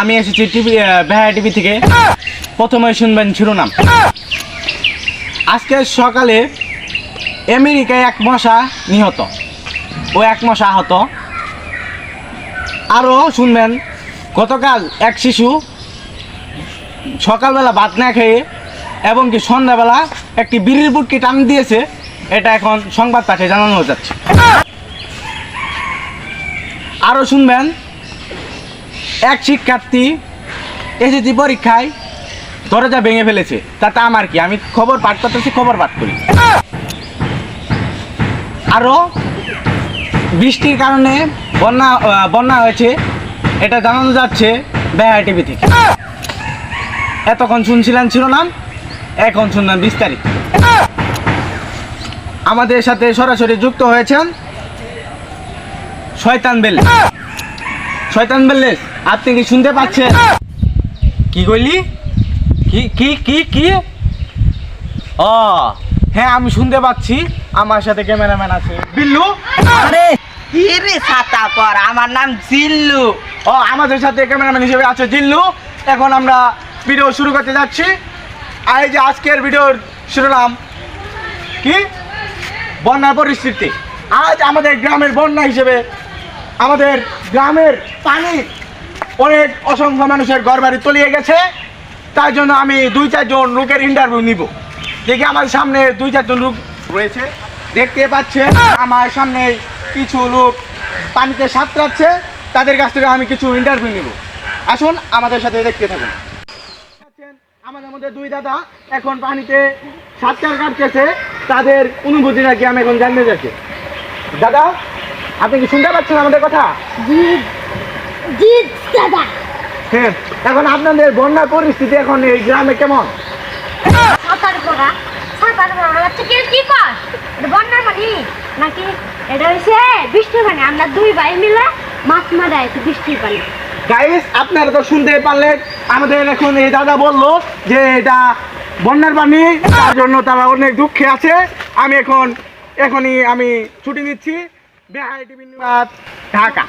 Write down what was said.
আমি এসেছি টিভি বেহায়া টিভি থেকে। প্রথমে শুনবেন শিরোনাম। আজকে সকালে আমেরিকায় এক মশা নিহত। ও এক মশা আহত। আরও শুনবেন, গতকাল এক শিশু সকালবেলা ভাত না খেয়ে এবং কি সন্ধ্যাবেলা একটি বিড়ির বুটকে টান দিয়েছে, এটা এখন সংবাদ পাঠে জানানো যাচ্ছে। আরও শুনবেন এক শিক্ষার্থী এসেছি পরীক্ষায় দরজা ভেঙে ফেলেছে। তাতে আমার কি? আমি খবর পাঠ করতেছি, খবর পাঠ করি। আরও বৃষ্টির কারণে বন্যা বন্যা হয়েছে। এটা জানানো যাচ্ছে বেহায়া টিভি থেকে। এতক্ষণ শুনছিলেন শিরোনাম, এখন শুনলেন বিস্তারিত। আমাদের সাথে সরাসরি যুক্ত হয়েছেন শয়তান বেল্লে। শয়তান বেল্লে আপনি কি শুনতে পাচ্ছেন? কি কইলি? কি কি কি কি? ও হ্যাঁ আমি শুনতে পাচ্ছি। আমার সাথে ক্যামেরাম্যান আছে। বিল্লু? আরে কি রে ছাতা পর? আমার নাম জিল্লু। ও আমাদের সাথে ক্যামেরাম্যান হিসেবে আছে জিল্লু। এখন আমরা ভিডিও শুরু করতে যাচ্ছি। আর এই যে আজকের ভিডিওর শিরোনাম কি? বন্যার পরিস্থিতি। আজ আমাদের গ্রামের বন্যা হিসেবে আমাদের গ্রামের পানি অনেক অসংখ্য মানুষের ঘর বাড়ি তলিয়ে গেছে। তাই জন্য আমি দুই চারজন লোকের ইন্টারভিউ নিব। দেখি আমার সামনে দুই চারজন লোক রয়েছে। দেখতে পাচ্ছেন, আমার সামনে কিছু লোক পানিতে সাঁতরাচ্ছে। তাদের কাছ থেকে আমি কিছু ইন্টারভিউ নিব। আসুন, আমাদের সাথে দেখতে থাকুন। আমাদের মধ্যে দুই দাদা, এখন পানিতে সাঁতার কাটতেছে। তাদের অনুভূতি নাকি আমি এখন জানতে চাচ্ছি। দাদা, আপনি কি শুনতে পাচ্ছেন আমাদের কথা? জি জি দাদা হ্যাঁ এখন আপনাদের বন্যার পরিস্থিতি এখন এই গ্রামে কেমন? সাঁতার সাঁতার কি কর বন্যার পানি নাকি এটা হচ্ছে বৃষ্টির পানি? আমরা দুই ভাই মিলে মাছ মারা বৃষ্টির পানি। গাইস আপনারা তো শুনতে পারলেন আমাদের এখন এই দাদা বলল যে এটা বন্যার পানি তার জন্য তারা অনেক দুঃখে আছে। আমি এখন এখনই আমি ছুটি নিচ্ছি। বেহাই টিভি ঢাকা।